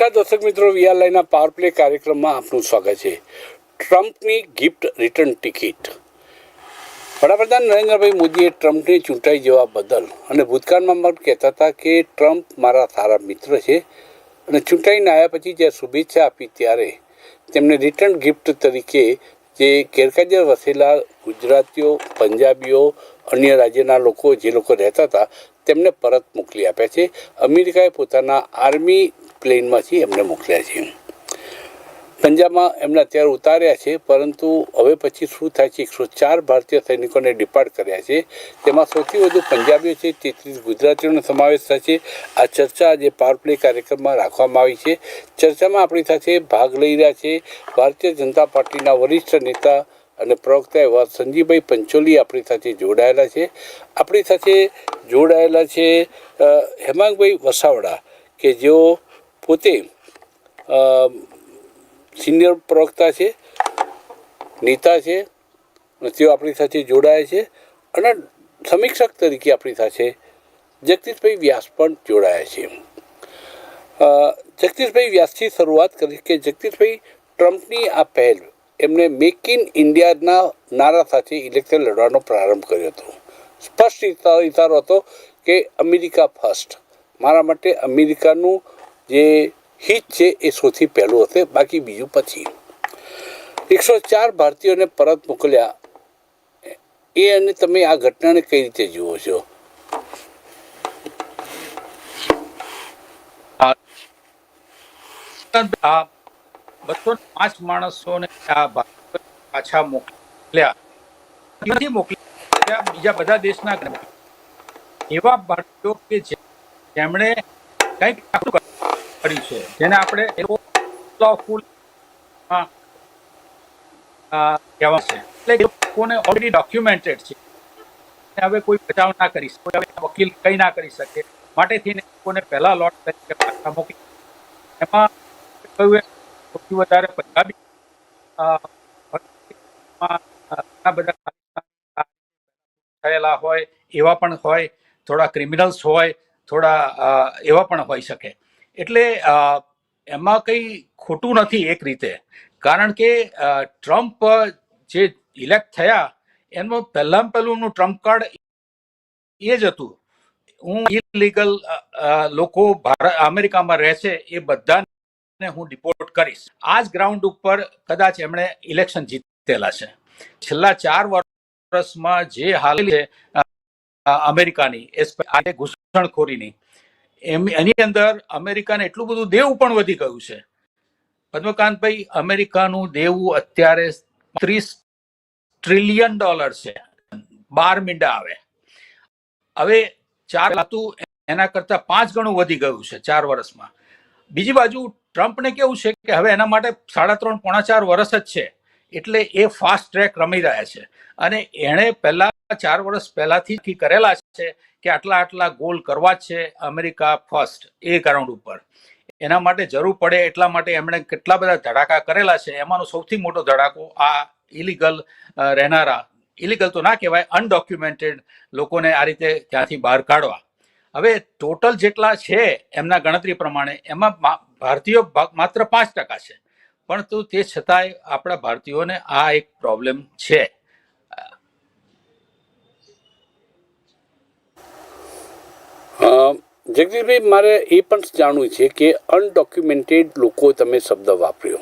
નમસ્કાર દર્શક મિત્રો, વીઆરલાઈના પાવર પ્લે કાર્યક્રમમાં આપનું સ્વાગત છે. ટ્રમ્પની ગિફ્ટ રિટર્ન ટિકિટ વડાપ્રધાન નરેન્દ્રભાઈ મોદીએ ટ્રમ્પને ચૂંટાઈ જવા બદલ અને ભૂતકાળમાં કહેતા હતા કે ટ્રમ્પ મારા સારા મિત્ર છે અને ચૂંટાઈને આવ્યા પછી જ્યારે શુભેચ્છા આપી ત્યારે તેમને રિટર્ન ગિફ્ટ તરીકે જે ગેરકાયદે વસેલા ગુજરાતીઓ, પંજાબીઓ, અન્ય રાજ્યના લોકો જે લોકો રહેતા હતા તેમને પરત મોકલી આપ્યા છે. અમેરિકાએ પોતાના આર્મી પ્લેનમાંથી એમને મોકલ્યા છે પંજાબમાં એમને અત્યારે ઉતાર્યા છે, પરંતુ હવે પછી શું થાય છે એકસો ચાર ભારતીય સૈનિકોને ડિપાર્ટ કર્યા છે. તેમાં સૌથી વધુ પંજાબીઓ છે, તેત્રીસ ગુજરાતીઓનો સમાવેશ થશે આ ચર્ચા આજે પાવર પ્લે કાર્યક્રમમાં રાખવામાં આવી છે. ચર્ચામાં આપણી સાથે ભાગ લઈ રહ્યા છે ભારતીય જનતા પાર્ટીના વરિષ્ઠ નેતા અને પ્રવક્તા એવા સંજીવભાઈ પંચોલી આપણી સાથે જોડાયેલા છે. આપણી સાથે જોડાયેલા છે હેમાંગભાઈ વસાવડા, કે જેઓ પોતે સિનિયર પ્રવક્તા છે, નેતા છે તેઓ આપણી સાથે જોડાયા છે અને સમીક્ષક તરીકે આપણી સાથે જગદીશભાઈ વ્યાસ પણ જોડાયા છે. જગદીશભાઈ વ્યાસથી શરૂઆત કરી કે જગદીશભાઈ, ટ્રમ્પની આ પહેલ એમને મેક ઇન ઇન્ડિયાના નારા સાથે ઇલેક્શન લડવાનો પ્રારંભ કર્યો હતો. સ્પષ્ટ ઇતારો હતો કે અમેરિકા ફર્સ્ટ. મારા માટે અમેરિકાનું જે હિત છે એ સૌથી પહેલું હશે, બાકી બીજું પછી. એકસો ચાર ભારતીયોને પરત મોકલ્યા. એ અને તમે આ ઘટનાને કઈ રીતે જુઓ છો? બસો પાંચ માણસોને આ પાછા મોકલ્યા. નથી મોકલ્યા બીજા બધા દેશના એવા ભારતીયો કે જેમણે કંઈક કર્યું છે. જેને આપણે અ, કહેવાય છે. એ લોકોને ઓલરેડી ડોક્યુમેન્ટેડ છે. હવે કોઈ બચાવ ના કરી શકે હવે વકીલ કંઈ ના કરી શકે. માટે થઈને લોકોને પહેલા લોટ તરીકે પાછા મોકલી એમાં કહ્યું એમ સૌથી વધારે પંજાબી ઘણા થયેલા હોય એવા પણ હોય થોડા ક્રિમિનલ્સ હોય થોડા એવા પણ હોઈ શકે. એટલે એમાં કંઈ ખોટું નથી એક રીતે. કારણ કે ટ્રમ્પ જે ઇલેક્ટ થયા, એમાં પહેલાં પહેલુંનું ટ્રમ્પ કાર્ડ એ જ હતું. હું ઇલીગલ લોકો ભારત, અમેરિકામાં રહે છે, એ બધાને હું ડિપોર્ટ કરીશ. આ જ ગ્રાઉન્ડ ઉપર કદાચ એમણે ઇલેક્શન જીતેલા છે. છેલ્લા ચાર વર્ષમાં જે હાલ છે અમેરિકાની, એ ઘૂસણખોરીની એમ, એની અંદર અમેરિકાને એટલું બધું દેવું પણ વધી ગયું છે. પદ્મકાંતભાઈ, અમેરિકાનું દેવું અત્યારે ત્રીસ ટ્રિલિયન ડોલર છે. બાર મીંડા આવે. હવે ચાર હતું એના કરતા પાંચ ગણું વધી ગયું છે ચાર વર્ષમાં. બીજી બાજુ ટ્રમ્પને કેવું છે કે હવે એના માટે સાડા ત્રણ, પોણા ચાર વર્ષ જ છે. એટલે એ ફાસ્ટ ટ્રેક રમી રહ્યા છે. અને એણે પહેલા ચાર વર્ષ પહેલાથી કરેલા છે કે આટલા આટલા ગોલ કરવા છે અમેરિકા ફર્સ્ટ એ ગ્રાઉન્ડ ઉપર. એના માટે જરૂર પડે એટલા માટે એમણે કેટલા બધા ધડાકા કરેલા છે. એમાંનો સૌથી મોટો ધડાકો આ ઇલીગલ રહેનારા ઇલીગલ તો ના કહેવાય અનડોક્યુમેન્ટેડ લોકોને આ રીતે ત્યાંથી બહાર કાઢવા. હવે ટોટલ જેટલા છે એમના ગણતરી પ્રમાણે એમાં ભારતીયો માત્ર પાંચ ટકા છે. પણ તો તે છતાંય આપણા ભારતીયોને આ એક પ્રોબ્લેમ છે. જગદીશભાઈ, મારે એ પણ જાણવું છે કે અનડોક્યુમેન્ટેડ લોકો તમે શબ્દ વાપર્યો.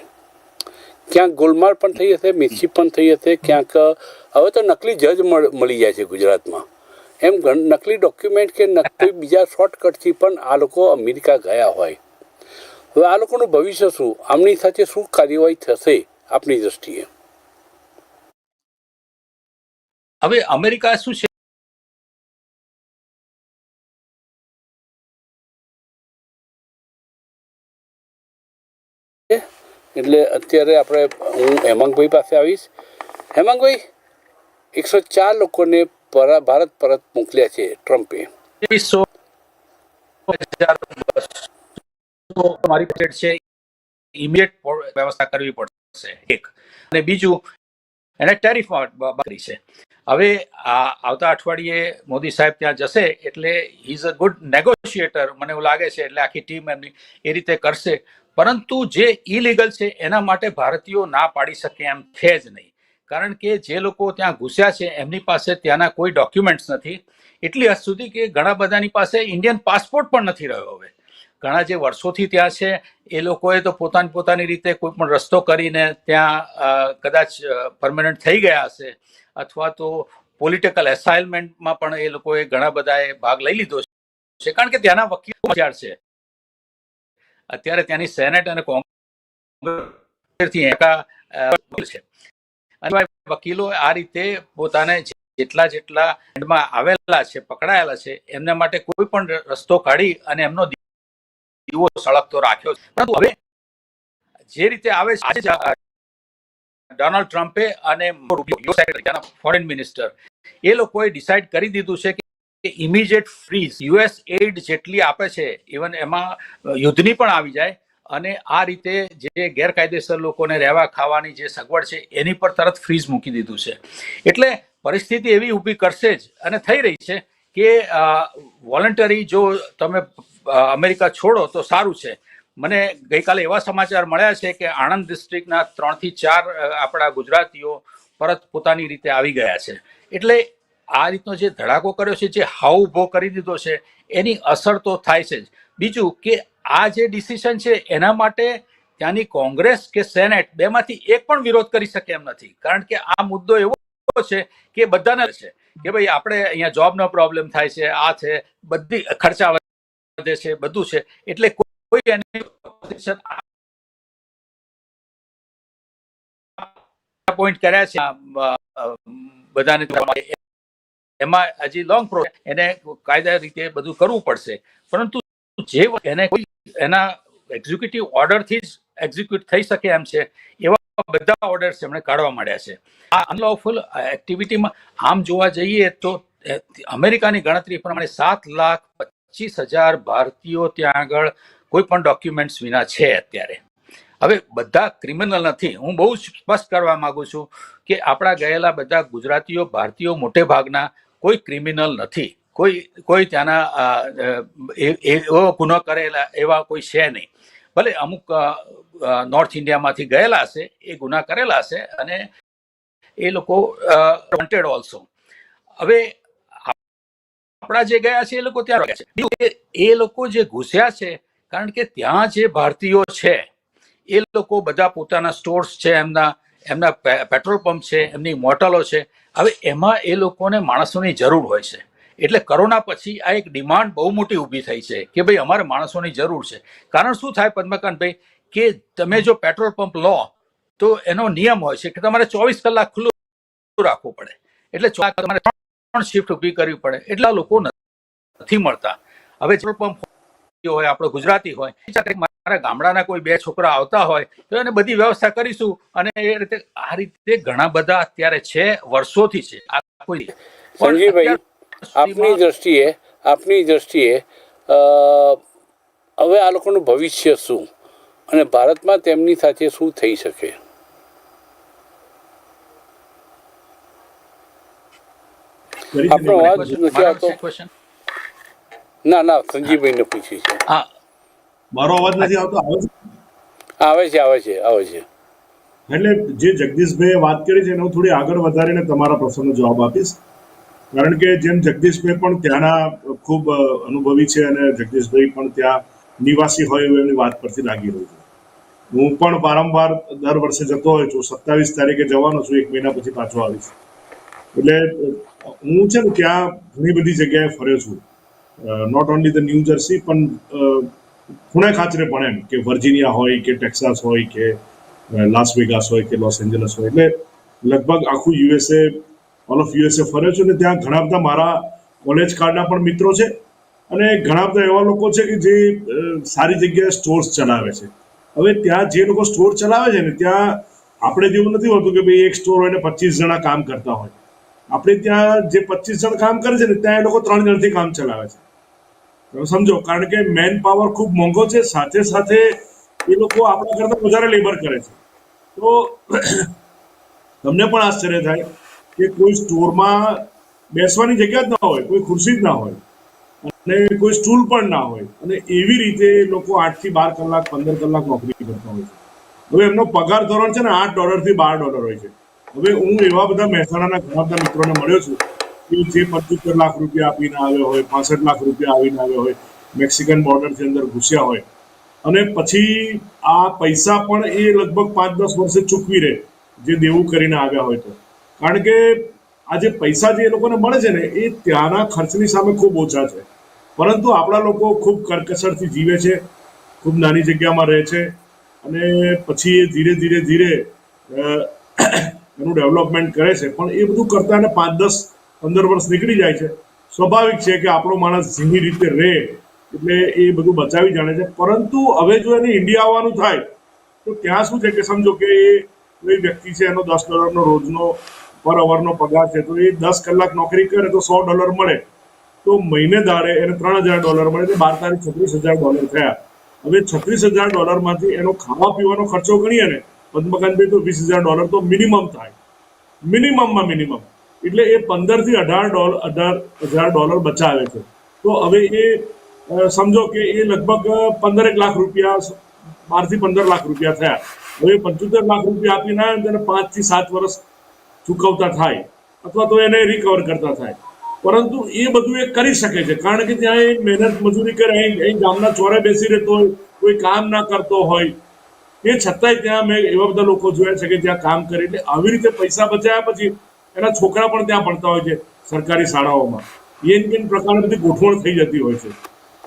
ક્યાંક ગોલમાલ પણ થઈ હશે મિસ્સી પણ થઈ હશે, ક્યાંક, હવે તો નકલી જજ મળ- જાય છે ગુજરાતમાં. એમ નકલી ડોક્યુમેન્ટ કે નકલી બીજા શોર્ટકટથી પણ આ લોકો અમેરિકા ગયા હોય. હવે આ લોકોનું ભવિષ્ય શું? આમની સાથે શું કાર્યવાહી થશે? આપની દ્રષ્ટિએ. હવે અમેરિકા શું છે? એટલે અત્યારે આપણે હું હેમાંગભાઈ પાસે આવીશ. હેમાંગભાઈ એકસો ચાર લોકોને ભારત પરત મોકલ્યા છે ટ્રમ્પે. મારી બજેટ છે ઇમિડિયેટ વ્યવસ્થા કરવી પડશે, એક. અને બીજું, એને ટેરિફ કરી છે. હવે આવતા અઠવાડિયે મોદી સાહેબ ત્યાં જશે એટલે ઇઝ અ ગુડ નેગોશિએટર મને એવું લાગે છે, એટલે આખી ટીમ એમની એ રીતે કરશે. પરંતુ જે ઇલીગલ છે, એના માટે ભારતીયો ના પાડી શકે એમ છે જ નહીં. કારણ કે જે લોકો ત્યાં ઘૂસ્યા છે, એમની પાસે ત્યાંના કોઈ ડોક્યુમેન્ટ્સ નથી. એટલી હદ સુધી કે ઘણા બધાની પાસે ઇન્ડિયન પાસપોર્ટ પણ નથી રહ્યો હવે. ઘણા જે વર્ષોથી ત્યાં છે, એ લોકોએ તો પોતાની પોતાની રીતે કોઈ પણ રસ્તો કરીને ત્યાં કદાચ પરમનન્ટ થઈ ગયા હશે અથવા તો પોલિટિકલ એસાઇનમેન્ટમાં પણ એ લોકોએ ઘણા બધાએ ભાગ લઈ લીધો છે. કારણ કે ત્યાંના વકીલો હોશિયાર છે. અત્યારે ત્યાંની સેનેટ અને કોંગ્રેસથી એકા છે. અને વકીલો આ રીતે પોતાને જેટલા જેટલા આવેલા છે, પકડાયેલા છે, એમના માટે કોઈ પણ રસ્તો કાઢી અને એમનો દીવો સળગતો રાખ્યો છે. પરંતુ હવે જે રીતે આવે છે ડોનાલ્ડ ટ્રમ્પે અને ફોરેન મિનિસ્ટર, એ લોકોએ ડિસાઇડ કરી દીધું છે કે ઇમિડિયેટ ફ્રીઝ, યુએસ એડ જેટલી આપે છે, ઇવન એમાં યુદ્ધની પણ આવી જાય અને આ રીતે જે ગેરકાયદેસર લોકોને રહેવા ખાવાની જે સગવડ છે, એની પર તરત ફ્રીઝ મૂકી દીધું છે. એટલે પરિસ્થિતિ એવી ઊભી કરશે જ અને થઈ રહી છે કે વોલન્ટરી જો તમે અમેરિકા છોડો તો સારું છે. મને ગઈકાલે એવા સમાચાર મળ્યા છે કે આણંદ ડિસ્ટ્રિક્ટના ત્રણથી ચાર આપણા ગુજરાતીઓ પરત પોતાની રીતે આવી ગયા છે. એટલે આ રીતનો જે ધડાકો કર્યો છે, જે હાવ ઊભો કરી દીધો છે, એની અસર તો થાય છે જ. બીજું કે આ જે ડિસિઝન છે, એના માટે ત્યાંની કોંગ્રેસ કે સેનેટ બેમાંથી એક પણ વિરોધ કરી શકે એમ નથી. કારણ કે આ મુદ્દો એવો છે કે બધાને છે. કે ભાઈ આપણે અહીંયા જોબનો પ્રોબ્લેમ થાય છે, આ છે, બધી ખર્ચા વધે છે, બધું છે, એટલે કોઈ પોઈન્ટ કર્યા છે બધાને એમાં હજી લોંગ પ્રો એને કાયદા રીતે બધું કરવું પડશે. પરંતુ જે એને કોઈ એના એક્ઝિક્યુટિવ ઓર્ડરથી જ એક્ઝિક્યુટ થઈ શકે એમ છે, એવા બધા ઓર્ડર્સ એમણે કાઢવા માંડ્યા છે. આ અનલોફુલ એક્ટિવિટીમાં આમ જોવા જઈએ તો અમેરિકાની ગણતરી પ્રમાણે સાત લાખ પચીસ હજાર ભારતીયો ત્યાં આગળ કોઈ પણ ડોક્યુમેન્ટ્સ વિના છે અત્યારે. હવે બધા ક્રિમિનલ નથી. હું બહુ સ્પષ્ટ કરવા માંગુ છું કે આપણા ગયેલા બધા ગુજરાતીઓ, ભારતીયો મોટે ભાગના કોઈ ક્રિમિનલ નથી. કોઈ કોઈ ત્યાંના એવો ગુનો કરેલા એવા કોઈ છે નહીં. ભલે અમુક નોર્થ ઇન્ડિયામાંથી ગયેલા હશે, એ ગુના કરેલા હશે અને એ લોકો વોન્ટેડ ઓલ્સો હવે આપણા જે ગયા છે એ લોકો ત્યાં રહ્યા છે. એ લોકો જે ઘૂસ્યા છે, કારણ કે ત્યાં જે ભારતીયો છે, એ લોકો બધા પોતાના સ્ટોર્સ છે, એમના એમના પેટ્રોલ પંપ છે, એમની મોટલો છે. હવે એમાં એ લોકોને માણસોની જરૂર હોય છે. એટલે કોરોના પછી આ એક ડિમાન્ડ બહુ મોટી ઊભી થઈ છે કે ભાઈ અમારે માણસોની જરૂર છે. કારણ શું થાય પદ્મકાંતભાઈ કે તમે જો પેટ્રોલ પંપ લો, તો એનો નિયમ હોય છે કે તમારે ચોવીસ કલાક ખુલ્લું રાખવું પડે. એટલે તમારે ત્રણ શિફ્ટ ઊભી કરવી પડે. એટલા લોકો નથી મળતા. હવે પેટ્રોલ પંપ હોય આપણો ગુજરાતી હોય મારા ગામડાના કોઈ બે છોકરા આવતા હોય, તો એને બધી વ્યવસ્થા કરીશું. અને એ રીતે આ રીતે ઘણા બધા અત્યારે છે, વર્ષોથી છે. આ કોઈ સંજીવભાઈ આપની દ્રષ્ટિએ આપની દ્રષ્ટિએ હવે આ લોકોનું ભવિષ્ય શું? અને ભારતમાં તેમની સાથે શું થઈ શકે? આપણો અવાજ નથી આવતો. છે ના ના સંજીવભાઈને પૂછ્યું છે. હા. મારો અવાજ નથી આવતો? આવે છે? આવે છે આવે છે આવે છે. એટલે જે જગદીશભાઈએ વાત કરી છે એને હું થોડી આગળ વધારીને તમારા પ્રશ્નનો જવાબ આપીશ. કારણ કે જેમ જગદીશભાઈ પણ ત્યાંના ખૂબ અનુભવી છે અને જગદીશભાઈ પણ ત્યાં નિવાસી હોય એવું એમની વાત પરથી લાગી રહ્યું છે. હું પણ વારંવાર દર વર્ષે જતો હોય છું. સત્તાવીસ તારીખે જવાનો છું, એક મહિના પછી પાછો આવીશ. એટલે હું છે ને ત્યાં ઘણી બધી જગ્યાએ ફર્યો છું. Not only the New Jersey પણ ખૂણે ખાચરે પણ એમ કે વર્જિનિયા હોય કે ટેક્સાસ હોય કે લાસ વેગાસ હોય કે લોસ એન્જલસ હોય. એટલે લગભગ આખું યુએસએ ઓલ ઓફ યુએસએ ફર્યો છું અને ત્યાં ઘણા બધા મારા કોલેજ કાર્ડના પણ મિત્રો છે. અને ઘણા બધા એવા લોકો છે કે જે સારી જગ્યાએ સ્ટોર્સ ચલાવે છે. હવે ત્યાં જે લોકો સ્ટોર ચલાવે છે ને, ત્યાં આપણે જેવું નથી હોતું કે ભાઈ એક સ્ટોર હોય ને પચીસ જણા કામ કરતા હોય. આપણે ત્યાં જે પચીસ જણ કામ કરે છે ને, ત્યાં એ લોકો ત્રણ જણથી કામ ચલાવે છે. તમે સમજો, કારણ કે મેન પાવર ખૂબ મોંઘો છે, સાથે સાથે એ લોકો આપણા કરતાં વધારે લેબર કરે છે. તો, તમને પણ આશ્ચર્ય થાય કે કોઈ સ્ટોરમાં બેસવાની જગ્યા જ ના હોય, કોઈ ખુરશી જ ના હોય અને કોઈ સ્ટૂલ પણ ના હોય. અને એવી રીતે લોકો આઠથી બાર કલાક, પંદર કલાક નોકરી કરતા હોય છે. હવે એમનો પગાર ધોરણ છે ને આઠ ડોલરથી બાર ડોલર હોય છે. હવે હું એવા બધા મહેસાણાના ઘણા બધા મિત્રોને મળ્યો છું કે જે પંચોતેર લાખ રૂપિયા આપીને આવ્યો હોય, પાસઠ લાખ રૂપિયા આવીને આવ્યો હોય, મેક્સિકન બોર્ડરથી અંદર ઘૂસ્યા હોય. અને પછી આ પૈસા પણ એ લગભગ પાંચ દસ વર્ષે ચૂકવી રહે, જે દેવું કરીને આવ્યા હોય તો. કારણ કે આ જે પૈસા જે એ લોકોને મળે છે ને, એ ત્યાંના ખર્ચની સામે ખૂબ ઓછા છે. પરંતુ આપણા લોકો ખૂબ કરકસરથી જીવે છે, ખૂબ નાની જગ્યામાં રહે છે અને પછી એ ધીરે ધીરે ધીરે એનું ડેવલપમેન્ટ કરે છે. પણ એ બધું કરતા એને પાંચ, દસ, પંદર વર્ષ નીકળી જાય છે. સ્વાભાવિક છે કે આપણો માણસ ધીમી રીતે રહે એટલે એ બધું બચાવી જાણે છે. પરંતુ હવે જો એને ઇન્ડિયા આવવાનું થાય, તો ત્યાં શું છે કે સમજો કે એ વ્યક્તિ છે એનો દસ ડોલરનો રોજનો પર અવરનો પગાર છે. તો એ દસ કલાક નોકરી કરે તો સો ડોલર મળે. તો મહિને ધારે એને ત્રણ હજાર ડોલર મળે. તો બાર તારીખ છત્રીસ હજાર ડોલર થયા. હવે છત્રીસ હજાર ડોલરમાંથી એનો ખાવા પીવાનો ખર્ચો ગણીએ ને પદ્મકાંતભાઈ તો વીસ હજાર ડોલર તો મિનિમમ થાય. મિનિમમમાં મિનિમમ. એટલે એ પંદરથી અઢાર ડોલર અઢાર હજાર ડોલર બચાવે છે. તો હવે એ સમજો કે એ લગભગ પંદરેક લાખ રૂપિયા બારથી પંદર લાખ રૂપિયા થયા. હવે પંચોતેર લાખ રૂપિયા આપીને આવે ને તેને પાંચ સાત વર્ષ ચૂકવતા થાય અથવા તો એને રિકવર કરતા થાય. પરંતુ એ બધું એ કરી શકે છે. કારણ કે ત્યાં એ મહેનત મજૂરી કરે, અહીં ગામના ચોરે બેસી રહેતો હોય, કોઈ કામ ના કરતો હોય. એ છતાંય ત્યાં મેં એવા બધા લોકો જોયા છે કે જ્યાં કામ કરે એટલે આવી રીતે પૈસા બચાવ્યા પછી એના છોકરા પણ ત્યાં ભણતા હોય છે સરકારી શાળાઓમાં. એન બેન પ્રકારની બધી ગોઠવણ થઈ જતી હોય છે.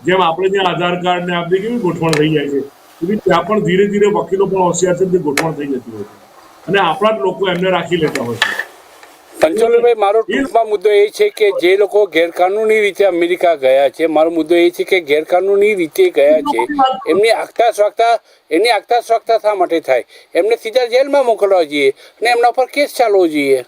જેમ આપણે ત્યાં આધાર કાર્ડ ને આ કેવી ગોઠવણ થઈ જાય છે. એવી ત્યાં પણ ધીરે ધીરે વકીલો પણ હોશિયાર છે, બધી ગોઠવણ થઈ જતી હોય છે. અને આપણા જ લોકો એમને રાખી લેતા હોય છે. પંચોલીભાઈ મારો ટૂંકમાં મુદ્દો એ છે કે જે લોકો ગેરકાનૂની રીતે અમેરિકા ગયા છે મારો મુદ્દો એ છે કે ગેરકાનૂની રીતે ગયા છે એમની આગતા સ્વાગતા એની આગતા સ્વાગતા શા માટે થાય? એમને સીધા જેલમાં મોકલવા જોઈએ અને એમના પર કેસ ચાલવો જોઈએ.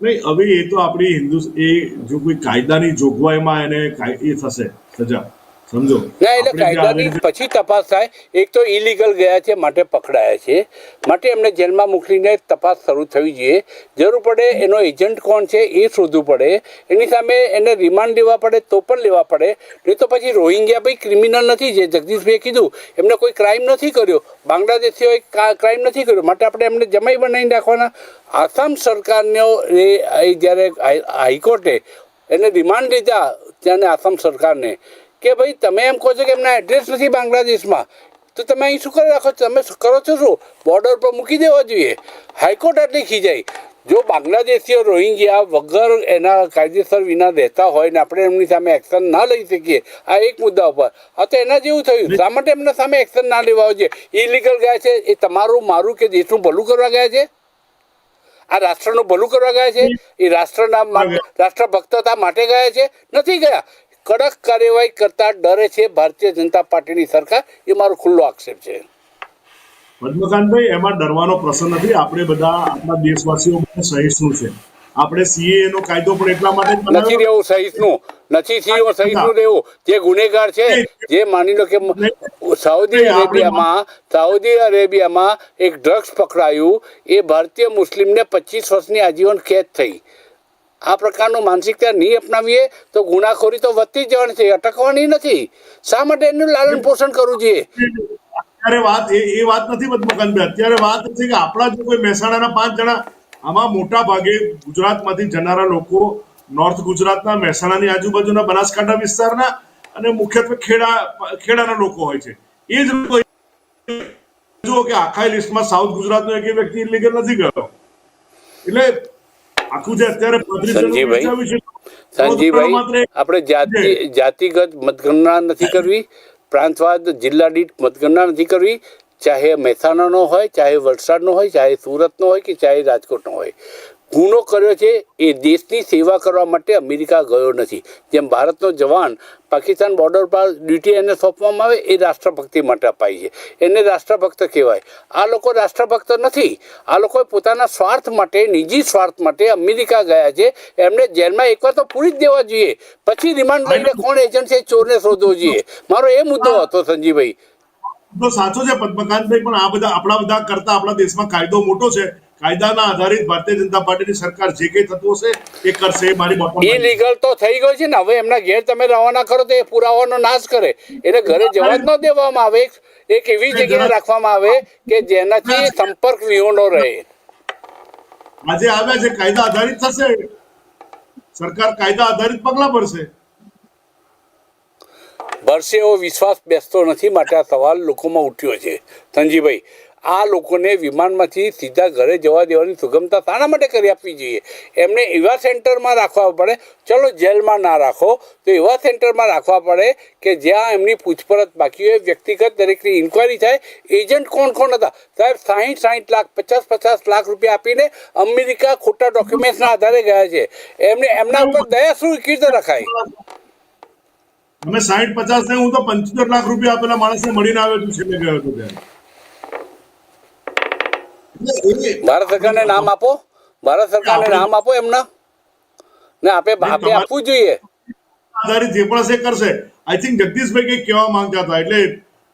નહીં હવે એ તો આપણી હિન્દુ એ જો કોઈ કાયદાની જોગવાઈમાં એને એ થશે સજા. સમજો. ના એટલે કાયદાની પછી તપાસ થાય. એક તો ઇલીગલ ગયા છે માટે પકડાયા છે. માટે એમને જેલમાં મોકલીને તપાસ શરૂ થવી જોઈએ. જરૂર પડે એનો એજન્ટ કોણ છે એ શોધવું પડે. એની સામે એને રિમાન્ડ લેવા પડે તો પણ લેવા પડે. નહીં તો પછી રોહિંગ્યા ભાઈ ક્રિમિનલ નથી જે જગદીશભાઈએ કીધું. એમને કોઈ ક્રાઇમ નથી કર્યો. બાંગ્લાદેશીઓએ ક્રાઇમ નથી કર્યો. માટે આપણે એમને જમાઈ બનાવીને રાખવાના. આસામ સરકારનો એ જ્યારે હાઈ- હાઈકોર્ટે એને રિમાન્ડ લીધા ત્યાંને આસામ સરકારને. કે ભાઈ તમે એમ કહો છો કે એમના એડ્રેસ નથી બાંગ્લાદેશમાં. તો તમે અહીં શું કરી રાખો તમે કરો છો શું? બોર્ડર પર મૂકી દેવા જોઈએ. હાઈકોર્ટ આટલી ખીજાઈ. જો બાંગ્લાદેશીઓ રોહિંગ્યા વગર એના કાયદેસર વિના રહેતા હોય ને આપણે એમની સામે એક્શન ના લઈ શકીએ આ એક મુદ્દા ઉપર. આ તો એના જેવું થયું. શા માટે એમના સામે એક્શન ના લેવા જોઈએ ઇલીગલ ગયા છે? એ તમારું મારું કે દેશનું ભલું કરવા ગયા છે? આ રાષ્ટ્રનું ભલું કરવા ગયા છે? એ રાષ્ટ્રના રાષ્ટ્રભક્તતા માટે ગયા છે? નથી ગયા. કડક કાર્યવાહી કરતા ડરે છે ભારતીય જનતા પાર્ટીની સરકાર. એ મારો ખુલ્લો આક્ષેપ છે. પદ્મકાંતભાઈ એમાં ડરવાનો પ્રશ્ન નથી. આપણે બધા આપણા દેશવાસીઓ સહિષ્ણુ છે. આપણે સીએ નો કાયદો પણ એટલા માટે નથી રહેવું સહિષ્ણુ. નથી થયું સહિષ્ણુ રહેવું. જે ગુનેગાર છે જે માની લો કે સાઉદી અરેબિયામાં સાઉદી અરેબિયામાં એક ડ્રગ્સ પકડાયું. એ ભારતીય મુસ્લિમને પચીસ વર્ષની આજીવન કેદ થઈ. આ પ્રકારનું માનસિકતા નહીં અપનાવીએ તો ગુનાખોરી તો વધતી જ જવાની છે, અટકવાની નથી. શા માટે એનું લાલન પોષણ કરવું જોઈએ? અત્યારે વાત એ વાત નથી પદ્મકાંતભાઈ અત્યારે વાત છે કે આપણા જો કોઈ મહેસાણાના પાંચ જણા, આમાં મોટા ભાગે ગુજરાતમાંથી જનારા લોકો, નોર્થ ગુજરાતના, મહેસાણાની આજુબાજુના બનાસકાંઠા વિસ્તારના અને મુખ્યત્વે ખેડા, ખેડાના લોકો હોય છે. એ જ લોકો જુઓ કે આખા લિસ્ટમાં સાઉથ ગુજરાતનો એક વ્યક્તિ ઇલીગલ નથી ગયો. એટલે આખું જે અત્યારે સંજીવભાઈ, સંજીભાઈ આપણે જાતિ જાતિગત મતગણના નથી કરવી પ્રાંતવાદ જિલ્લા દીઠ મતગણના નથી કરવી ચાહે મહેસાણાનો હોય ચાહે વલસાડનો હોય ચાહે સુરતનો હોય કે ચાહે રાજકોટનો હોય. ગુનો કર્યો છે એ દેશની સેવા કરવા માટે અમેરિકા ગયો નથી. જેમ ભારતનો જવાન પાકિસ્તાન બોર્ડર પર ડ્યુટી એને સોંપવામાં આવે એ રાષ્ટ્રભક્તિ માટે અપાય છે. એને રાષ્ટ્રભક્ત કહેવાય. આ લોકો રાષ્ટ્રભક્ત નથી. આ લોકો પોતાના સ્વાર્થ માટે નિજી સ્વાર્થ માટે અમેરિકા ગયા છે. એમને જેલમાં એકવાર તો પૂરી જ દેવા જોઈએ. પછી રિમાન્ડ લઈને કોણ એજન્ટ છે ચોરને શોધવો જોઈએ. મારો એ મુદ્દો હતો સંજીવભાઈ. તો સાચો છે પદ્મકાંતભાઈ પણ આ બધા આપણા બધા કરતા આપણા દેશમાં કાયદો મોટો છે. કાયદાના આધારિત ભારતીય જનતા પાર્ટીની સરકાર જે કંઈ થતું હશે એ કરશે એ મારી એ લીગલ તો થઈ ગયું છે ને હવે એમના ઘેર તમે રવાના કરો તો એ પુરાવાનો નાશ કરે. એને ઘરે જવા જ ન દેવામાં આવે. એક- એક એવી જગ્યાએ રાખવામાં આવે કે જેનાથી સંપર્ક વિહોણો રહે. આજે આવ્યા છે કાયદા આધારિત થશે. સરકાર કાયદા આધારિત પગલા ભરશે. ભરશે એવો વિશ્વાસ બેસતો નથી માટે આ સવાલ લોકોમાં ઉઠ્યો છે. સંજીભાઈ આ લોકોને વિમાનમાંથી સીધા ઘરે જવા દેવાની સુગમતા શાના માટે કરી આપવી જોઈએ. એમને એવા સેન્ટરમાં રાખવા પડે, ચલો જેલમાં ના રાખો. તો એવા સેન્ટરમાં રાખવા પડે કે જ્યાં એમની પૂછપરછ બાકી હોય, વ્યક્તિગત દરેકની ઇન્કવાયરી થાય. એજન્ટ કોણ કોણ હતા? સાહેબ, સાહીઠ સાહીઠ લાખ, પચાસ પચાસ લાખ રૂપિયા આપીને અમેરિકા ખોટા ડોક્યુમેન્ટ્સના આધારે ગયા છે. એમને એમના ઉપર દયા શું રીતે રખાય? અમે સાહીઠ, પચાસ હું તો પંચોતેર લાખ રૂપિયા આપેલા માણસને મળીને આવ્યો છું છેલ્લે ગયો હતો ત્યારે. ભારત સરકારને નામ આપો. ભારત સરકારને નામ આપો એમના. ને આપે આપે આપવું જોઈએ. આધારિત જે પણ હશે કરશે. આઈ થિંક જગદીશભાઈ કઈ કહેવા માંગતા હતા એટલે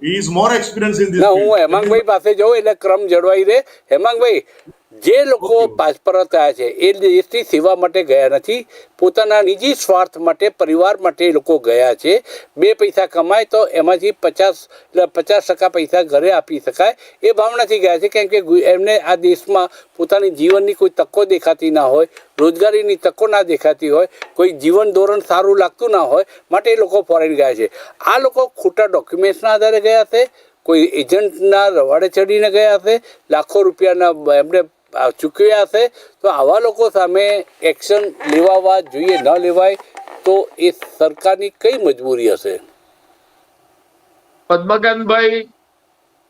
he is more experience in this હું હેમાંગભાઈ પાસે જઉં એટલે ક્રમ જળવાઈ રહે. હેમાંગભાઈ જે લોકો પાછપરત થયા છે એ દેશની સેવા માટે ગયા નથી. પોતાના નિજી સ્વાર્થ માટે પરિવાર માટે એ લોકો ગયા છે. બે પૈસા કમાય તો એમાંથી પચાસ પચાસ ટકા પૈસા ઘરે આપી શકાય. એ ભાવનાથી ગયા છે કેમ કે એમને આ દેશમાં પોતાની જીવનની કોઈ તકો દેખાતી ના હોય રોજગારીની તકો ના દેખાતી હોય કોઈ જીવન ધોરણ સારું લાગતું ના હોય માટે એ લોકો ફોરેન ગયા છે. આ લોકો ખોટા ડોક્યુમેન્ટ્સના આધારે ગયા છે કોઈ એજન્ટના રવાડે ચડીને ગયા હશે લાખો રૂપિયાના એમને આ ચૂકવ્યા હશે તો આવા લોકો સામે એક્શન લેવાવા જોઈએ, ન લેવાય, તો એ સરકારની કઈ મજબૂરી હશે? પદ્મકાંતભાઈ,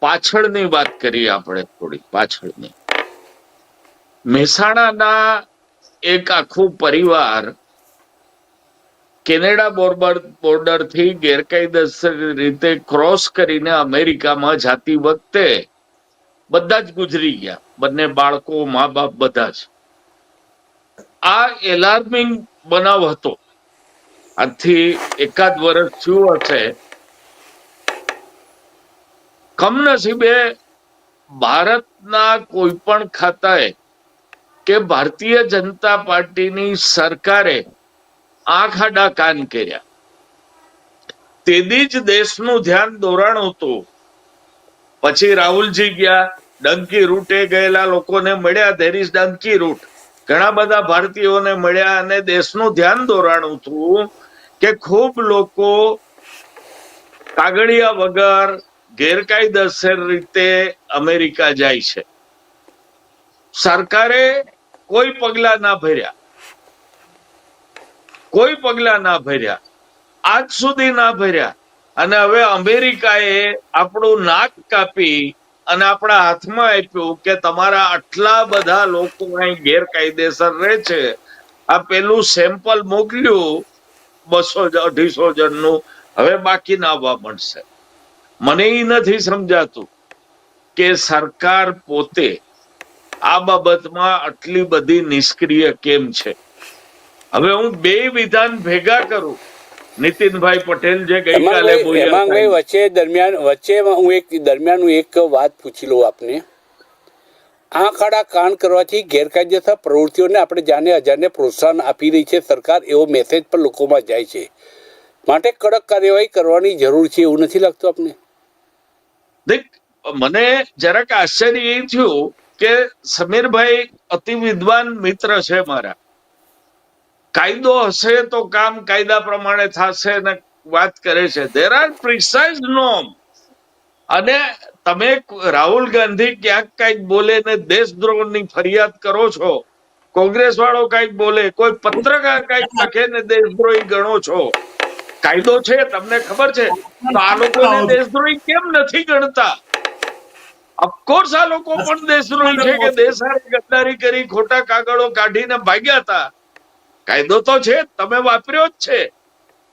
પાછળની વાત કરીએ આપણે થોડી, પાછળની. મહેસાણાના એક આખું પરિવાર કેનેડા બોર્ડર બોર્ડરથી ગેરકાયદેસર રીતે ક્રોસ કરીને અમેરિકામાં જાતી વખતે બધા જ ગુજરી ગયા. બંને બાળકો, મા બાપ બધા જ. આ એલાર્મિંગ બનાવ હતો. આજથી એકાદ વર્ષ થયું હશે. કમનસીબે ભારતના કોઈ પણ ખાતાએ કે ભારતીય જનતા પાર્ટીની સરકારે આંખ આડા કાન કર્યા. તેથી જ દેશનું ધ્યાન દોરાણ હતું. પછી રાહુલજી ગયા, ડંકી રૂટે ગયેલા લોકોને મળ્યા ધેર ઇઝ ડંકી રૂટ. ઘણા બધા ભારતીયોને મળ્યા અને દેશનું ધ્યાન દોરાણું હતું કે ખૂબ લોકો કાગળિયા વગર ગેરકાયદેસર રીતે અમેરિકા જાય છે. સરકારે કોઈ પગલા ના ભર્યા. કોઈ પગલા ના ભર્યા. આજ સુધી ના ભર્યા. અને હવે અમેરિકાએ આપણું નાક કાપી અને આપણા હાથમાં આપ્યું કે તમારા આટલા બધા લોકો અહીં ગેરકાયદેસર રહે છે. આ પેલું સેમ્પલ મોકલ્યું બસો અઢીસો જણનું. હવે બાકી ના આવવા મળશે. મને એ નથી સમજાતું કે સરકાર પોતે આ બાબતમાં આટલી બધી નિષ્ક્રિય કેમ છે? હવે હું બે વિધાન ભેગા કરું. નીતિનભાઈ પટેલ જે ગઈકાલે હેમાંગભાઈ વચ્ચે દરમિયાન વચ્ચે હું એક દરમિયાન હું એક વાત પૂછી લઉં આપને. આંખ આડા કાન કરવાથી ગેરકાયદેસર પ્રવૃત્તિઓને આપણે જાને અજાને પ્રોત્સાહન આપી રહી છે સરકાર એવો મેસેજ પણ લોકોમાં જાય છે. માટે કડક કાર્યવાહી કરવાની જરૂર છે એવું નથી લાગતું આપને? દેખ મને જરાક આશ્ચર્ય એ થયું કે સમીરભાઈ અતિ વિદ્વાન મિત્ર છે મારા. કાયદો હશે તો કામ કાયદા પ્રમાણે થશે ને વાત કરે છે. દેર આર પ્રિસાઇઝ નોમ અને તમે રાહુલ ગાંધી ક્યાંક કંઈક બોલે ને દેશદ્રોહની ફરિયાદ કરો છો કોંગ્રેસ વાળો કંઈક બોલે, કોઈ પત્રકાર કંઈક લખે ને દેશદ્રોહી ગણો છો. કાયદો છે, તમને ખબર છે? તો આ લોકોને દેશદ્રોહી કેમ નથી ગણતા? અફકોર્સ આ લોકો પણ દેશદ્રોહી છે કે દેશ ગદ્દારી કરી, ખોટા કાગળો કાઢીને ભાગ્યા હતા. કાયદો તો છે, તમે વાપર્યો જ છે.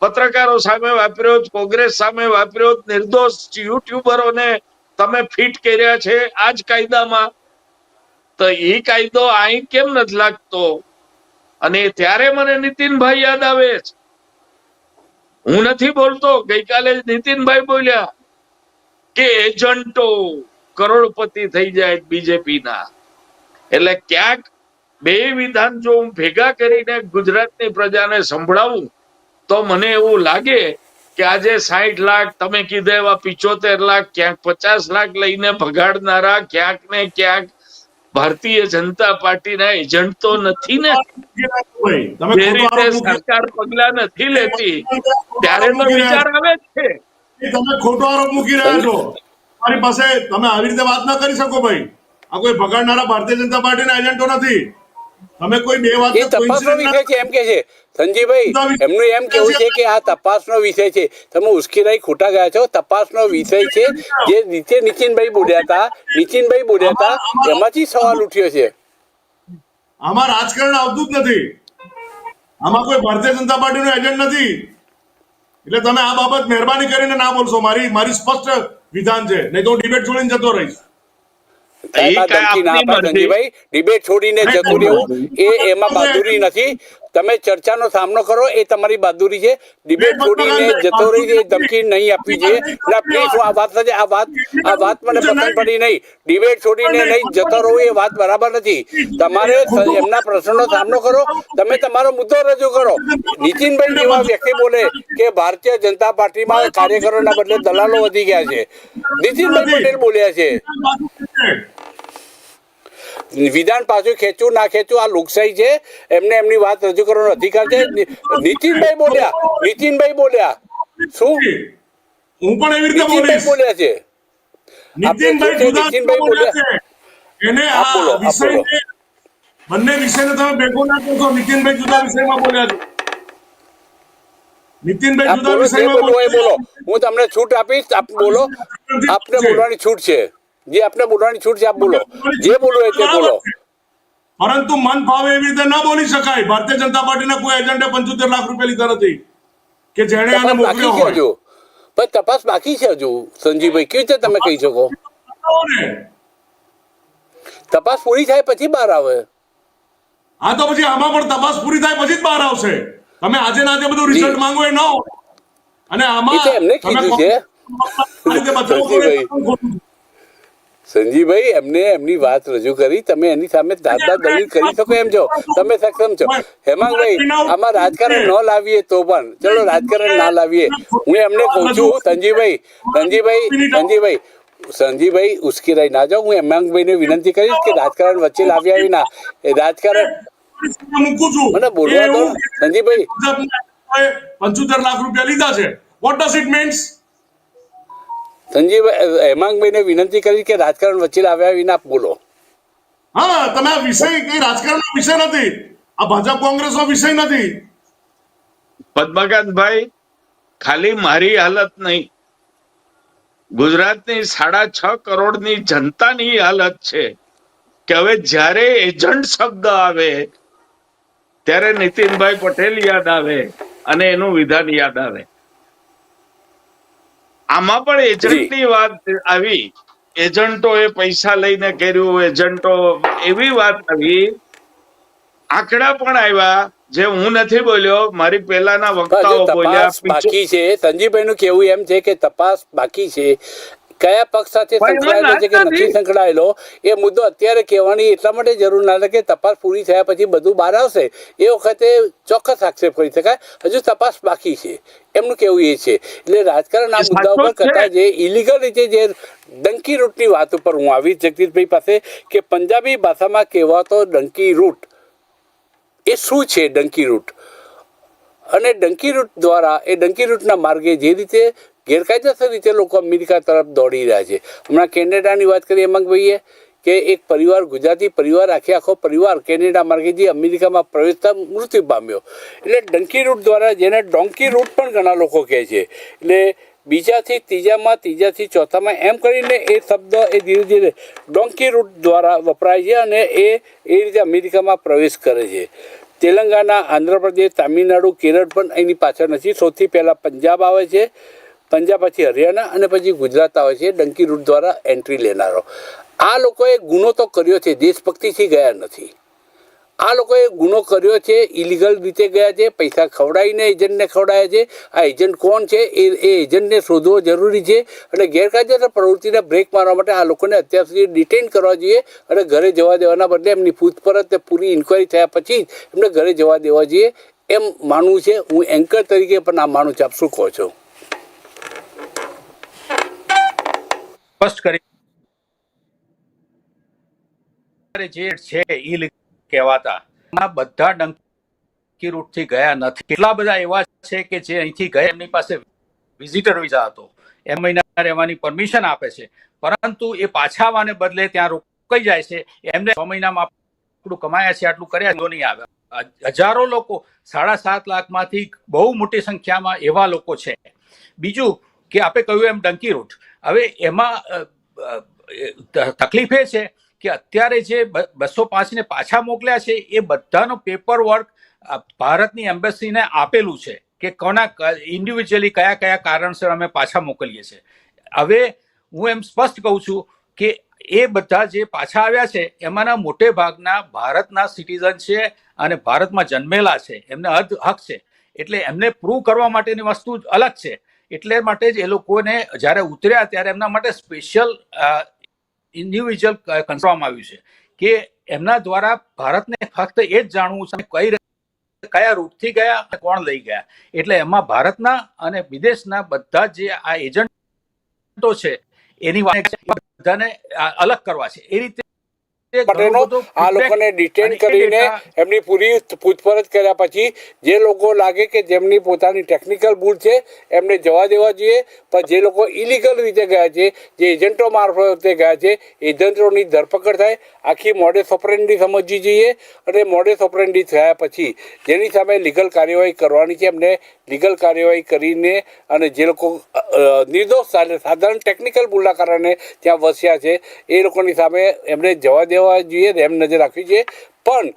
પત્રકારો સામે વાપર્યો જ, કોંગ્રેસ સામે વાપર્યો જ, નિર્દોષ યુટ્યુબરોને તમે ફિટ કર્યા છે આ જ કાયદામાં. તો એ કાયદો અહીં કેમ નથી લાગતો? અને ત્યારે મને નીતિનભાઈ યાદ આવે છે હું નથી બોલતો, ગઈકાલે નીતિનભાઈ બોલ્યા કે એજન્ટો કરોડપતિ થઈ જાય બીજેપી ના એટલે ક્યાંક બે વિધાન જો હું ભેગા કરીને ગુજરાતની પ્રજાને સંભળાવું તો મને એવું લાગે કે આજે સાઈઠ લાખ તમે કીધા એવા પિચોતેર લાખ ક્યાંક પચાસ લાખ લઈને ભગાડનારા ક્યાંક ને ક્યાંક ભારતીય જનતા પાર્ટીના એજન્ટ તો નથી ને. જે રીતે સરકાર પગલા નથી લેતી ત્યારે તો વિચાર આવે છે. તમે ખોટો આરોપ મૂકી રહ્યા છો. તમારી પાસે તમે આવી રીતે વાત ના કરી શકો ભાઈ. આ કોઈ ભગાડનારા ભારતીય જનતા પાર્ટીના એજન્ટો નથી. તમે કોઈ બે વાત એ તપાસનો વિષય છે એમ કે છે. સંજીભાઈ એમનું એમ કેવું છે કે આ તપાસનો વિષય છે. તમે ઉશ્કેરાઈ ખોટા ગયા છો. તપાસનો વિષય છે જે નીચે નીતિનભાઈ બોલ્યા હતા. નીતિનભાઈ બોલ્યા હતા. એમાંથી સવાલ ઉઠ્યો છે. આમાં રાજકારણ આવતું જ નથી. આમાં કોઈ ભારતીય જનતા પાર્ટીનો એજન્ટ નથી. એટલે તમે આ બાબત મહેરબાની કરીને ના બોલશો. મારી મારી સ્પષ્ટ વિધાન છે. નહીં તો હું ડિબેટ છોડીને જતો રહીશ. ડિબેટ છોડીને જતું રહેવું એ એમાં બહાદુરી નથી. તમે ચર્ચાનો સામનો કરો એ તમારી બહાદુરી છે. ડિબેટ છોડીને જતો રહી એ ધમકી નહીં આપવી જોઈએ. ના પ્લીઝ આ વાત સાથે આ વાત આ વાત મને પસંદ પડી નહીં. ડિબેટ છોડીને નહીં જતો રહો એ વાત બરાબર નથી. તમારે એમના પ્રશ્નનો સામનો કરો. તમે તમારો મુદ્દો રજૂ કરો. નીતિનભાઈ જેવા વ્યક્તિ બોલે કે ભારતીય જનતા પાર્ટીમાં કાર્યકરોના બદલે દલાલો વધી ગયા છે. નીતિનભાઈ પટેલ બોલ્યા છે. વિધાન પાછું ખેંચવું ના ખેંચવું આ લોકશાહી છે. એમને એમની વાત રજૂ કરવાનો અધિકાર છે. નીતિનભાઈ બોલ્યા. નીતિનભાઈ બોલ્યા. શું? હું પણ એવી રીતે બોલીશ. બોલ્યા છે. નીતિનભાઈ નીતિનભાઈ બોલ્યા એને આ વિષય બંને વિષયને તમે ભેગો ના કરો નીતિનભાઈ જુદા વિષયમાં બોલ્યા છે. નીતિનભાઈ જુદા વિષયમાં બોલો હું તમને છૂટ આપીશ. આપ બોલો. આપને બોલવાની છૂટ છે. જે આપને બોલવાની છૂટ છે આપ બોલો. જે બોલવું હોય તે બોલો. પરંતુ મન ફાવે એવી રીતે ના બોલી શકાય. ભારતીય જનતા પાર્ટીના કોઈ એજન્ટે પંચોતેર લાખ રૂપિયા લીધા નથી. કે જેણે આને તપાસ મોકલ્યો હોય. પણ તપાસ બાકી છે હજુ સંજીવભાઈ. કેવી રીતે તમે કહી શકો? તપાસ પૂરી થાય પછી બહાર આવે. હા તો પછી આમાં પણ તપાસ પૂરી થાય પછી જ બહાર આવશે. તમે આજે ના આજે બધું રિઝલ્ટ માંગો એ ન અને આમાં એમને કીધું છે. આ સંજીવભાઈ, એમને એમની વાત રજૂ કરી, તમે એની સામે દાદા દલીલ કરી શકો એમ છો. તમે સક્ષમ છો. હેમાંગભાઈ, આમાં રાજકારણ ન લાવીએ તો પણ. ચલો, રાજકારણ ના લાવીએ. હું એમને કહું છું સંજીભાઈ સંજીભાઈ સંજીભાઈ સંજીભાઈ ઉશ્કેરાઈ ના જાઓ. હું હેમાંગભાઈને વિનંતી કરીશ કે રાજકારણ વચ્ચે લાવ્યા વિના. એ રાજકારણ મને બોલવા દો સંજીભાઈ પંચોતેર લાખ રૂપિયા લીધા છે. What does it means Sanjivbhai હેમાંગભાઈને વિનંતી કરી કે રાજકારણ વચ્ચે આવ્યા વિના બોલો. હા તમે આ વિષય કઈ રાજકારણનો વિષય નથી. આ ભાજપ કોંગ્રેસનો વિષય નથી. પદ્મકાંતભાઈ ખાલી મારી હાલત નહીં. ગુજરાતની સાડા છ કરોડની જનતાની હાલત છે કે હવે જ્યારે એજન્ટ શબ્દ આવે ત્યારે નીતિનભાઈ પટેલ યાદ આવે અને એનું વિધાન યાદ આવે. આમાં પણ એજન્ટની વાત આવી. એજન્ટો એ પૈસા લઈને કર્યું એજન્ટો એવી વાત આવી. આંકડા પણ આવ્યા. જે હું નથી બોલ્યો મારી પહેલાના વક્તાઓ બોલ્યા બાકી છે. સંજીવભાઈનું કેવું એમ છે કે તપાસ બાકી છે. કયા પક્ષ સાથે સંકળાયેલો છે કે નથી. સંકળાયેલો એ મુદ્દો અત્યારે કહેવાની એટલા માટે જરૂર ના લાગે તપાસ પૂરી થયા પછી બધું બહાર આવશે. એ વખતે ચોક્કસ આક્ષેપ કરી શકાય. હજુ તપાસ બાકી છે. એમનું કેવું એ છે. એટલે રાજકારણ આ મુદ્દા ઉપર કરતા જે ઇલીગલ રીતે જે ડંકી રૂટની વાત ઉપર હું આવી જગદીશભાઈ પાસે કે પંજાબી ભાષામાં કહેવાતો ડંકી રૂટ એ શું છે ડંકી રૂટ? અને ડંકી રૂટ દ્વારા એ ડંકી રૂટના માર્ગે જે રીતે ગેરકાયદેસર રીતે લોકો અમેરિકા તરફ દોડી રહ્યા છે. હમણાં કેનેડાની વાત કરીએ હેમાંગભાઈએ કે એક પરિવાર, ગુજરાતી પરિવાર આખે આખો પરિવાર કેનેડા માર્ગે જે અમેરિકામાં પ્રવેશતા મૃત્યુ પામ્યો. એટલે ડંકી રૂટ દ્વારા, જેને ડોંકી રૂટ પણ ઘણા લોકો કહે છે. એટલે બીજાથી ત્રીજામાં, ત્રીજાથી ચોથામાં, એમ કરીને એ શબ્દ એ ધીરે ધીરે ડોંકી રૂટ દ્વારા વપરાય છે અને એ એ રીતે અમેરિકામાં પ્રવેશ કરે છે. તેલંગાના આંધ્રપ્રદેશ, તામિલનાડુ, કેરળ પણ એની પાછળ નથી. સૌથી પહેલાં પંજાબ આવે છે. પંજાબ પછી હરિયાણા અને પછી ગુજરાત આવે છે ડંકી રૂટ દ્વારા એન્ટ્રી લેનારો. આ લોકોએ ગુનો તો કર્યો છે, દેશભક્તિથી ગયા નથી. આ લોકોએ ગુનો કર્યો છે ઇલીગલ રીતે ગયા છે, પૈસા ખવડાવીને એજન્ટને ખવડાયા છે. આ એજન્ટ કોણ છે? એ એ એજન્ટને શોધવો જરૂરી છે અને ગેરકાયદેસર પ્રવૃત્તિને બ્રેક મારવા માટે આ લોકોને અત્યાર સુધી ડિટેન કરવા જોઈએ અને ઘરે જવા દેવાના બદલે એમની પૂછપરછ પૂરી ઇન્કવાયરી થયા પછી એમને ઘરે જવા દેવા જોઈએ. એમ માનવું છે. હું એન્કર તરીકે પણ આ માનું છું. આપ શું કહો છો? સ્પષ્ટ કરી જે છે ઈ કહેવાતા. આ બધા ડંકી રૂટથી ગયા નથી. કેટલા બધા એવા છે કે જે અહીંથી ગયા, એમની પાસે વિઝિટર વિઝા હતો. એમ મહિના રહેવાની પરમિશન આપે છે. પરંતુ એ પાછા આવવાને બદલે ત્યાં રોકાઈ જાય છે. એમને છ મહિનામાં આટલું કમાયા છે, આટલું કર્યા નહીં આવે. હજારો લોકો સાડા સાત લાખમાંથી બહુ મોટી સંખ્યામાં એવા લોકો છે. બીજું કે આપણે કહ્યું એમ ડંકી રૂટ. હવે એમાં તકલીફ એ છે કે અત્યારે જે બસો પાંચને પાછા મોકલ્યા છે, એ બધાનો પેપર વર્ક ભારતની એમ્બેસીને આપેલું છે કે કોના ઇન્ડિવિજ્યુઅલી કયા કયા કારણસર અમે પાછા મોકલીએ છીએ. હવે હું એમ સ્પષ્ટ કહું છું કે એ બધા જે પાછા આવ્યા છે, એમાંના મોટે ભાગના ભારતના સિટીઝન છે અને ભારતમાં જન્મેલા છે. એમને હદ, હક છે. એટલે એમને પ્રૂવ કરવા માટેની વસ્તુ અલગ છે. એટલે માટે જ એ લોકોને જ્યારે ઉતર્યા ત્યારે એમના માટે સ્પેશિયલ ઇન્ડિવિજ્યુઅલ કરવામાં આવ્યું છે કે એમના દ્વારા ભારતને ફક્ત એ જ જાણવું છે કઈ કયા રૂટથી ગયા અને કોણ લઈ ગયા. એટલે એમાં ભારતના અને વિદેશના બધા જે આ એજન્ટો છે, એની વાત બધાને અલગ કરવા છે. એ રીતે પટેલો આ લોકોને ડિટેન કરીને એમની પૂરી પૂછપરછ કર્યા પછી જે લોકો લાગે કે જેમની પોતાની ટેકનિકલ ભૂલ છે એમને જવા દેવા જોઈએ. પણ જે લોકો ઇલીગલ રીતે ગયા છે જે એજન્ટો મારફતે ગયા છે એજન્ટોની ધરપકડ થાય. આખી મોડેસ ઓપરેન્ડી સમજવી જોઈએ. અને મોડેસ ઓપરેન્ડી થયા પછી જેની સામે લીગલ કાર્યવાહી કરવાની છે એમને લીગલ કાર્યવાહી કરીને અને જે લોકો નિર્દોષ સાથે સાધારણ ટેકનિકલ ભૂલના કારણે ત્યાં વસ્યા છે, એ લોકોની સામે એમને જવા દેવા જોઈએ, એમ નજર રાખવી જોઈએ પણ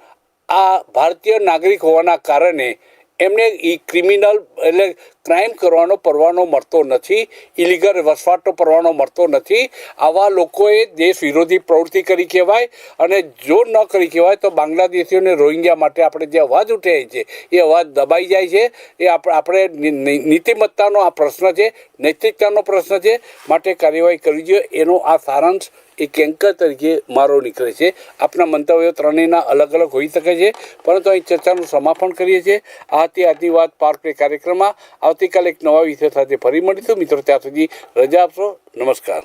આ ભારતીય નાગરિક હોવાના કારણે એમને એ ક્રિમિનલ એટલે ક્રાઇમ કરવાનો પરવાનો મળતો નથી ઇલીગલ વસવાટનો પરવાનો મળતો નથી. આવા લોકોએ દેશ વિરોધી પ્રવૃત્તિ કરી કહેવાય અને જો ન કરી કહેવાય તો બાંગ્લાદેશીઓને રોહિંગ્યા માટે આપણે જે અવાજ ઉઠે છે, એ અવાજ દબાઈ જાય છે. એ આપ- આપણે નીતિમત્તાનો આ પ્રશ્ન છે, નૈતિકતાનો પ્રશ્ન છે, માટે કાર્યવાહી કરવી જોઈએ. એનો આ સારાંશ એક એન્કર તરીકે મારો નીકળે છે. આપના મંતવ્યો ત્રણેયના અલગ અલગ હોઈ શકે છે. પરંતુ અહીં ચર્ચાનું સમાપન કરીએ છીએ. આ હતી આજની વાત પાર્ક કાર્યક્રમમાં આવતીકાલે એક નવા વિષય સાથે ફરી મળીશું. મિત્રો, ત્યાં સુધી રજા આપશો. નમસ્કાર.